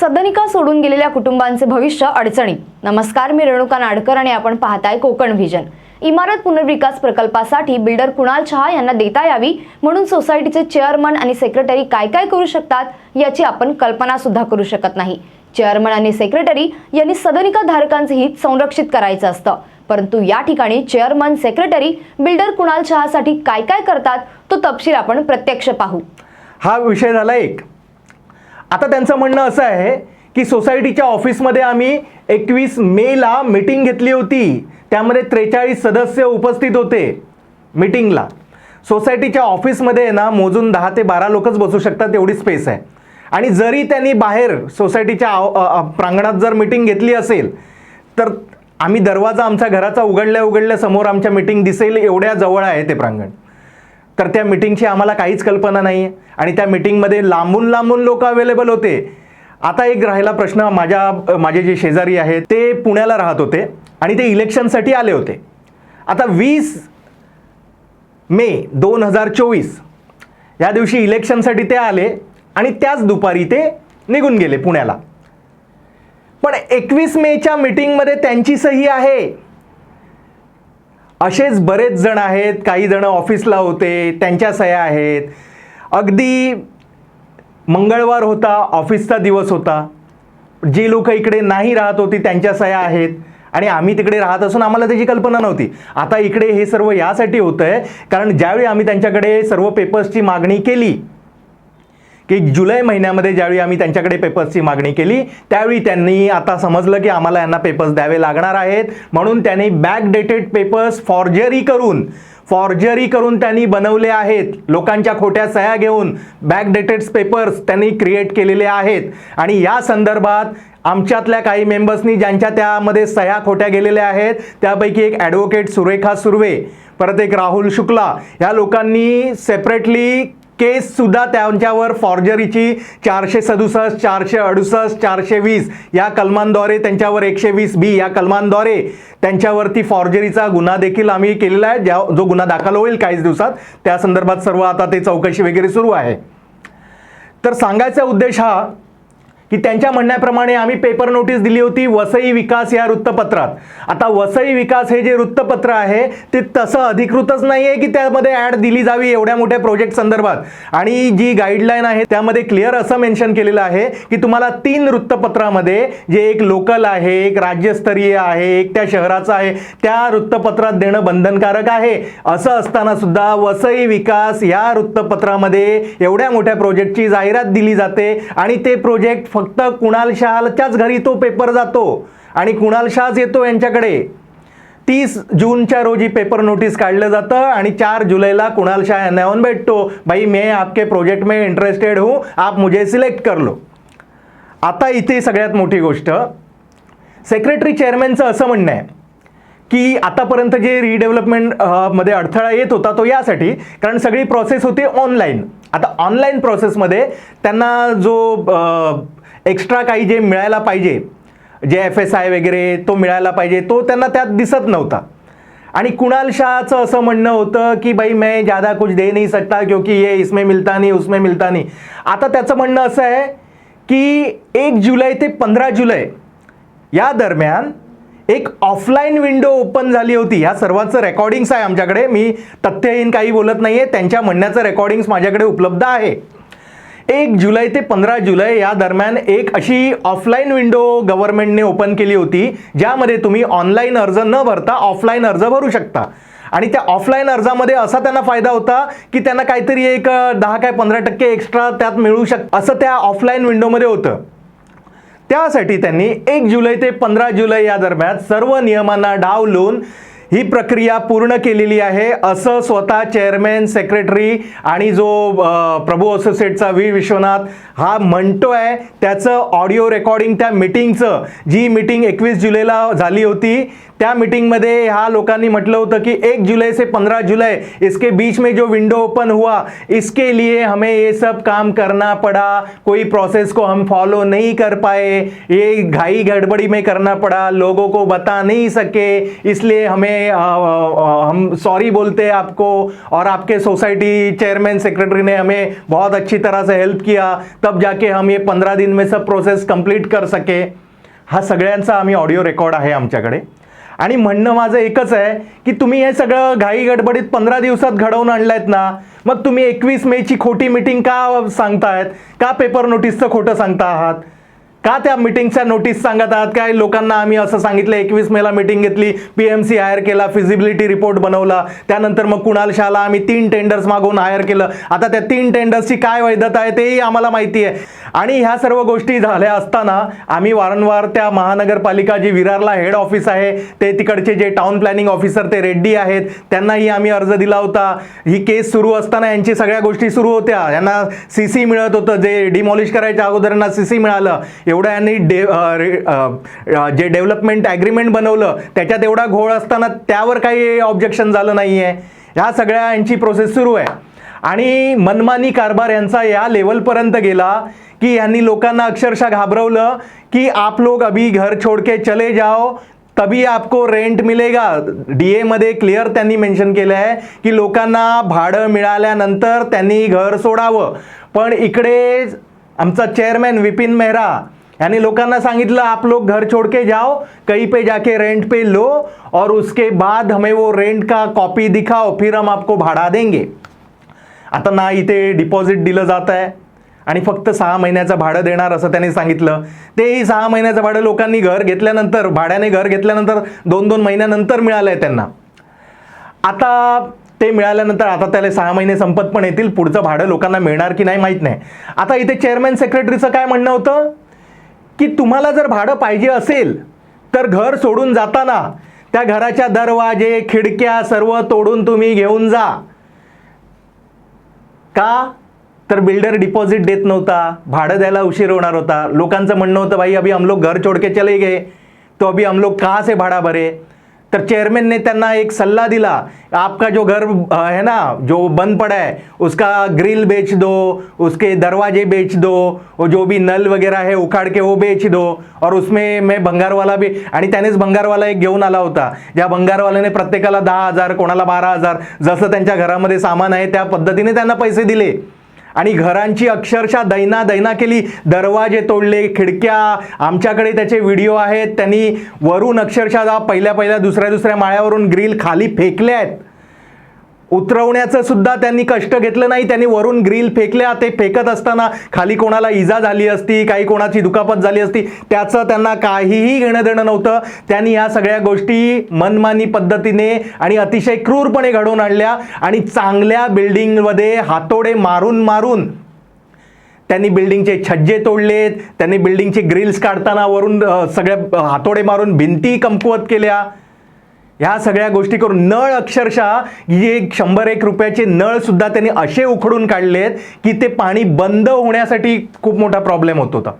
सदनिका सोडून गेलेल्या कुटुंबांचे भविष्य अडचणी. नमस्कार मी रेणुका नाडकर आणि आपण पाहताय कोकण व्हिजन. इमारत पुनर्विकास प्रकल्पासाठी बिल्डर कुणाल शहा यांना देता यावी म्हणून सोसायटीचे चेअरमन आणि सेक्रेटरी काय काय करू शकतात याची आपण कल्पना सुद्धा करू शकत नाही. चेअरमन आणि सेक्रेटरी यांनी सदनिका धारकांचे हित संरक्षित करायचं असतं. परंतु या ठिकाणी चेअरमन सेक्रेटरी बिल्डर कुणाल शहासाठी काय काय करतात तो तपशील आपण प्रत्यक्ष पाहू. हा विषय झाला एक. आता त्यांचं म्हणणं असं आहे की सोसायटीच्या ऑफिसमध्ये आम्ही एकवीस मेला मीटिंग घेतली होती. त्यामध्ये त्रेचाळीस सदस्य उपस्थित होते मीटिंगला. सोसायटीच्या ऑफिसमध्ये आहे ना मोजून दहा ते बारा लोकच बसू शकतात एवढी स्पेस आहे. आणि जरी त्यांनी बाहेर सोसायटीच्या प्रांगणात जर मीटिंग घेतली असेल तर आम्ही दरवाजा आमच्या घराचा उघडल्या उघडल्या समोर आमच्या मीटिंग दिसेल एवढ्या जवळ आहे ते प्रांगण. तर त्या मिटिंगची आम्हाला काहीच कल्पना नाही आहे आणि त्या मिटिंगमध्ये लांबून लांबून लोक अवेलेबल होते. आता एक राहिला प्रश्न माझ्या माझे जे शेजारी आहेत ते पुण्याला राहत होते आणि ते इलेक्शनसाठी आले होते. आता वीस मे दोन हजार चोवीस या दिवशी इलेक्शनसाठी ते आले आणि त्याच दुपारी ते निघून गेले पुण्याला. पण एकवीस मेच्या मिटिंगमध्ये त्यांची सही आहे. असेच बरेच जण आहेत काही जण ऑफिसला होते त्यांच्या सह्या आहेत. अगदी मंगळवार होता ऑफिसचा दिवस होता. जी लोक इकडे नाही राहत होती त्यांच्या सह्या आहेत. आणि आम्ही तिकडे राहत असून आम्हाला त्याची कल्पना नव्हती. आता इकडे हे सर्व यासाठी होतं आहे कारण ज्यावेळी आम्ही त्यांच्याकडे सर्व पेपर्सची मागणी केली की जुलै महिन्यामध्ये ज्यावेळी आम्ही त्यांच्याकडे पेपर्सची मागणी केली त्यावेळी त्यांनी आता समजलं की आम्हाला यांना पेपर्स द्यावे लागणार आहेत. म्हणून त्यांनी बॅक डेटेड पेपर्स फॉर्जरी करून फॉर्जरी करून त्यांनी बनवले आहेत. लोकांच्या खोट्या सह्या घेऊन बॅक डेटेड पेपर्स त्यांनी क्रिएट केलेले आहेत. आणि या संदर्भात आमच्यातल्या काही मेंबर्सनी ज्यांच्या त्यामध्ये सह्या खोट्या गेलेल्या आहेत त्यापैकी एक ॲडव्होकेट सुरेखा सुर्वे परत एक राहुल शुक्ला या लोकांनी सेपरेटली केस सुद्धा त्यांच्यावर फॉर्जरीची चारशे सदुसष्ट चारशे अडुसष्ट चारशे वीस या कलमांद्वारे त्यांच्यावर एकशे वीस बी या कलमांद्वारे त्यांच्यावरती फॉर्जरीचा गुन्हा देखील आम्ही केलेला आहे. ज्या जो गुन्हा दाखल होईल काहीच दिवसात. त्या संदर्भात सर्व आता ते चौकशी वगैरे सुरू आहे. तर सांगायचा उद्देश हा की त्यांच्या म्हणण्याप्रमाणे आम्ही पेपर नोटीस दिली होती वसई विकास या वृत्तपत्रात. आता वसई विकास हे जे वृत्तपत्र आहे ते तसं अधिकृतच नाही आहे की त्यामध्ये ॲड दिली जावी एवढ्या मोठ्या प्रोजेक्ट संदर्भात. आणि जी गाईडलाईन आहे त्यामध्ये क्लिअर असं मेन्शन केलेलं आहे की तुम्हाला तीन वृत्तपत्रामध्ये जे एक लोकल आहे एक राज्यस्तरीय आहे एक त्या शहराचं आहे त्या वृत्तपत्रात देणं बंधनकारक आहे. असं असताना सुद्धा वसई विकास या वृत्तपत्रामध्ये एवढ्या मोठ्या प्रोजेक्टची जाहिरात दिली जाते आणि ते प्रोजेक्ट फक्त कुणाल शहालच्याच घरी तो पेपर जातो आणि कुणाल शहाच येतो यांच्याकडे. तीस जूनच्या रोजी पेपर नोटीस काढलं जातं आणि चार जुलैला कुणाल शाह यांना येऊन भेटतो. भाई मैं आपके प्रोजेक्ट में इंटरेस्टेड हूँ. आप मुझे सिलेक्ट कर लो. आता इथे सगळ्यात मोठी गोष्ट. सेक्रेटरी चेअरमॅनचं असं म्हणणं आहे की आतापर्यंत जे रिडेव्हलपमेंटमध्ये अडथळा येत होता तो यासाठी कारण सगळी प्रोसेस होती ऑनलाईन आता ऑनलाईन प्रोसेसमध्ये त्यांना जो एक्स्ट्रा काही जे मिळायला पाहिजे जे एफ एस आय वगैरे तो मिळायला पाहिजे तो त्यांना त्यात दिसत नव्हता. आणि कुणाल शाहचं असं म्हणणं होतं की भाई मैं ज़्यादा कुछ दे नहीं सकता क्योंकि ये इसमें मिलता नहीं उसमें मिलता नाही. आता त्याचं म्हणणं असं आहे की एक जुलै ते पंधरा जुलै या दरम्यान एक ऑफलाईन विंडो ओपन झाली होती. ह्या सर्वांचं रेकॉर्डिंग्स आहे आमच्याकडे. मी तथ्यहीन काही बोलत नाही आहे त्यांच्या म्हणण्याचं रेकॉर्डिंग्स माझ्याकडे उपलब्ध आहे. एक जुलै ते पंधरा जुलै या दरम्यान एक अशी ऑफलाईन विंडो गव्हर्नमेंटने ओपन केली होती ज्यामध्ये तुम्ही ऑनलाईन अर्ज न भरता ऑफलाईन अर्ज भरू शकता. आणि त्या ऑफलाईन अर्जामध्ये असा त्यांना फायदा होता की त्यांना काहीतरी एक दहा काय पंधरा टक्के एक्स्ट्रा त्यात मिळू शक असं त्या ऑफलाईन विंडोमध्ये होतं. त्यासाठी त्यांनी एक जुलै ते पंधरा जुलै या दरम्यान सर्व नियमांना डाव लावून ही प्रक्रिया पूर्ण केलेली आहे. असं स्वतः चेअरमॅन सेक्रेटरी आणि जो प्रभू असोसिएटचा व्ही. विश्वनाथ हा म्हणतो आहे त्याचं ऑडिओ रेकॉर्डिंग त्या मिटिंगचं जी मिटिंग एकवीस जुलैला झाली होती त्या मीटिंगमध्ये ह्या लोकांनी म्हटलं होतं की एक जुलाई से पंद्रह जुलाई इसके बीच में जो विंडो ओपन हुआ इसके लिए हमें ये सब काम करना पड़ा। कोई प्रोसेस को हम फॉलो नहीं कर पाए। ये घाई गड़बड़ी में करना पड़ा। लोगों को बता नहीं सके। इसलिए हमें हम सॉरी बोलते हैं आपको और आपके सोसाइटी चेयरमैन सेक्रेटरी ने हमें बहुत अच्छी तरह से हेल्प किया। तब जाके हम ये पंधरा दिन में सब प्रोसेस कंप्लीट कर सके। हा सगळ्यांचा आम्ही ऑडिओ रेकॉर्ड आहे आमच्याकडे. आणि म्हणणं माझं एकच आहे की तुम्ही हे सगळं घाई गडबडीत पंधरा दिवसात घडवून आणलायत ना मग तुम्ही एकवीस मेची खोटी मिटिंग का सांगतायत? का पेपर नोटीसचं खोटं सांगता आहात? का त्या मिटिंगच्या नोटीस सांगत आहात? काय लोकांना आम्ही असं सांगितलं एकवीस मेला मिटिंग घेतली पी एम सी हायर केला फिजिबिलिटी रिपोर्ट बनवला त्यानंतर मग कुणाल शाहला आम्ही तीन टेंडर्स मागून हायर केलं. आता त्या तीन टेंडर्सची काय वैधता आहे तेही आम्हाला माहिती आहे. आणि ह्या सर्व गोष्टी झाल्या असताना आम्ही वारंवार त्या महानगरपालिका जी विरारला हेड ऑफिस आहे ते तिकडचे जे टाउन प्लॅनिंग ऑफिसर ते रेड्डी आहेत त्यांनाही आम्ही अर्ज दिला होता. ही केस सुरू असताना यांची सगळ्या गोष्टी सुरू होत्या. यांना सी सी मिळत होतं जे डिमॉलिश करायच्या अगोदर यांना सी सी मिळालं. एवढं यांनी डे जे डेव्हलपमेंट ॲग्रीमेंट बनवलं त्याच्यात एवढा घोळ असताना त्यावर काही ऑब्जेक्शन झालं नाही आहे ह्या सगळ्या यांची प्रोसेस सुरू आहे. आणि मनमानी कारभार यांचा या लेवलपर्यंत गेला की यांनी लोकांना अक्षरशः घाबरवलं की आप लोग अभी घर छोड़ के चले जाओ तभी आपको रेंट मिलेगा. डी एमध्ये क्लिअर त्यांनी मेन्शन केलं आहे की लोकांना भाडं मिळाल्यानंतर त्यांनी घर सोडावं. पण इकडे आमचा चेअरमॅन विपिन मेहरा यानी लोकांना सांगितलं आप लोग घर छोड़ के जाओ कहीं पे जाके रेंट पे लो और उसके बाद हमें वो रेंट का कॉपी दिखाओ फिर हम आपको भाड़ा देंगे. आता ना इथे डिपॉझिट दिलं जात आहे आणि फक्त सहा महिन्याचं भाडं देणार असं त्यांनी सांगितलं. तेही सहा महिन्याचं भाडं लोकांनी घर घेतल्यानंतर भाड्याने घर घेतल्यानंतर दोन दोन महिन्यानंतर मिळालं आहे त्यांना. आता ते मिळाल्यानंतर आता त्याला सहा महिने संपत पण येतील. पुढचं भाडं लोकांना मिळणार की नाही माहीत नाही. आता इथे चेअरमॅन सेक्रेटरीचं काय म्हणणं होतं? की तुम्हाला जर भाडं पाहिजे असेल तर घर सोडून जाताना त्या घराच्या दरवाजे खिडक्या सर्व तोडून तुम्ही घेऊन जा. का? तर बिल्डर डिपॉझिट देत नव्हता भाडं द्यायला उशीर होणार होता. लोकांचं म्हणणं होतं भाई अभी हम लोग घर छोड़ के चले गए तो अभी हम लोग कहाँ से भाड़ा भरे? तर चेयरमैन ने त्यांना एक सल्ला दिला आपका जो घर है ना जो बंद पड़ा है उसका ग्रिल बेच दो उसके दरवाजे बेच दो वो जो भी नल वगैरह है उखाड़ के वो बेच दो और उसमें मैं भंगारवाला भी आणि त्यानेच भंगारवाला एक घेऊन आला होता ज्या भंगारवाल्याने प्रत्येकाला दहा हजार कोणाला बारा हजार जसं त्यांच्या घरामध्ये सामान आहे त्या पद्धतीने त्यांना पैसे दिले. आणि घरांची अक्षरशः दैना दैना केली. दरवाजे तोडले खिडक्या आमच्याकडे त्याचे व्हिडिओ आहेत. त्यांनी वरून अक्षरशः पहिल्या पहिल्या दुसऱ्या दुसऱ्या माळ्यावरून ग्रिल खाली फेकले आहेत उतरवण्याचं सुद्धा त्यांनी कष्ट घेतलं नाही. त्यांनी वरून ग्रिल फेकल्या. ते फेकत असताना खाली कोणाला इजा झाली असती काही कोणाची दुखापत झाली असती त्याचं त्यांना काहीही घेणं देणं नव्हतं. त्यांनी या सगळ्या गोष्टी मनमानी पद्धतीने आणि अतिशय क्रूरपणे घडवून आणल्या आणि चांगल्या बिल्डिंगमध्ये हातोडे मारून मारून त्यांनी बिल्डिंगचे छज्जे तोडलेत. त्यांनी बिल्डिंगचे ग्रिल्स काढताना वरून सगळ्या हातोडे मारून भिंती कमकुवत केल्या. ह्या सगळ्या गोष्टी करून नळ अक्षरशः एक शंभर एक रुपयाचे नळसुद्धा त्यांनी असे उखडून काढलेत की ते पाणी बंद होण्यासाठी खूप मोठा प्रॉब्लेम होत होता.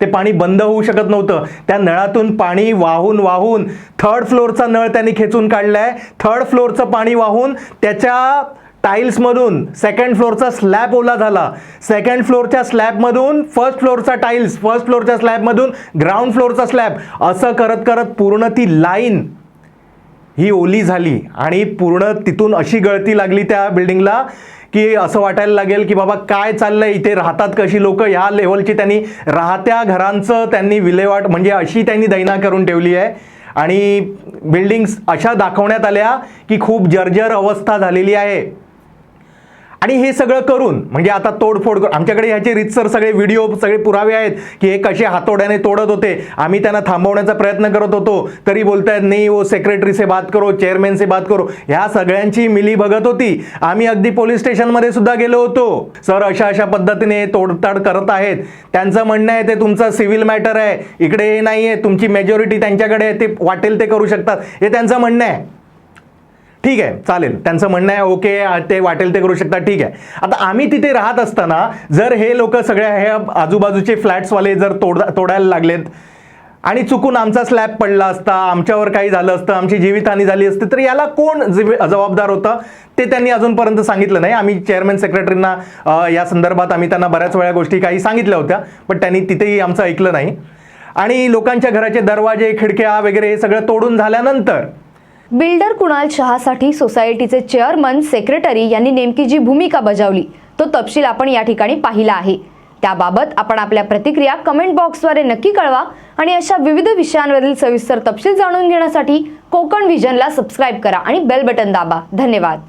ते पाणी बंद होऊ शकत नव्हतं. त्या नळातून पाणी वाहून वाहून थर्ड फ्लोअरचा नळ त्यांनी खेचून काढलाय. थर्ड फ्लोअरचं पाणी वाहून त्याच्या टाईल्समधून सेकंड फ्लोअरचा स्लॅब ओला झाला. सेकंड फ्लोअरच्या स्लॅबमधून फर्स्ट फ्लोअरचा टाईल्स फर्स्ट फ्लोअरच्या स्लॅबमधून ग्राउंड फ्लोअरचा स्लॅब असं करत करत पूर्ण ती लाईन ही ओली झाली आणि पूर्ण तिथून अशी गळती लागली त्या बिल्डिंगला की असं वाटायला लागेल की बाबा काय चाललंय इथे राहतात कशी लोक? ह्या लेवलची त्यांनी राहत्या घरांचं त्यांनी विल्हेवाट म्हणजे अशी त्यांनी दैना करून ठेवली आहे. आणि बिल्डिंग्स अशा दाखवण्यात आल्या की खूप जर्जर अवस्था झालेली आहे. आणि हे सगळं करून म्हणजे आता तोडफोड करून आमच्याकडे ह्याचे रितसर सगळे व्हिडिओ सगळे पुरावे आहेत की हे कसे हातोड्याने तोडत होते. आम्ही त्यांना थांबवण्याचा प्रयत्न करत होतो. तरी बोलतायत नाही वो सेक्रेटरी से बात करो चेअरमॅन से बात करो. ह्या सगळ्यांची मिली बघत होती. आम्ही अगदी पोलीस स्टेशनमध्ये सुद्धा गेलो होतो. सर अशा अशा पद्धतीने तोडताड करत आहेत. त्यांचं म्हणणं आहे ते तुमचं सिव्हिल मॅटर आहे. इकडे हे नाही आहे तुमची मेजॉरिटी त्यांच्याकडे आहे ते वाटेल ते करू शकतात. हे त्यांचं म्हणणं आहे. ठीक आहे चालेल. त्यांचं म्हणणं आहे ओके ते वाटेल ते करू शकता ठीक आहे. आता आम्ही तिथे राहत असताना जर हे लोक सगळ्या हे आजूबाजूचे फ्लॅट्सवाले जर तोड तोडायला लागलेत आणि चुकून आमचा स्लॅब पडला असता आमच्यावर काही झालं असतं आमची जीवितहानी झाली असती तर याला कोण जबाबदार होतं? ते त्यांनी अजूनपर्यंत सांगितलं नाही. आम्ही चेअरमॅन सेक्रेटरींना या संदर्भात आम्ही त्यांना बऱ्याच वेळा गोष्टी काही सांगितल्या होत्या पण त्यांनी तिथेही आमचं ऐकलं नाही. आणि लोकांच्या घराचे दरवाजे खिडक्या वगैरे हे सगळं तोडून झाल्यानंतर बिल्डर कुणाल शहासाठी सोसायटीचे चेअरमन सेक्रेटरी यांनी नेमकी जी भूमिका बजावली तो तपशील आपण या ठिकाणी पाहिला आहे. त्याबाबत आपण आपल्या प्रतिक्रिया कमेंट बॉक्सद्वारे नक्की कळवा आणि अशा विविध विषयांवरील सविस्तर तपशील जाणून घेण्यासाठी कोकण व्हिजनला सबस्क्राईब करा आणि बेल बटन दाबा. धन्यवाद.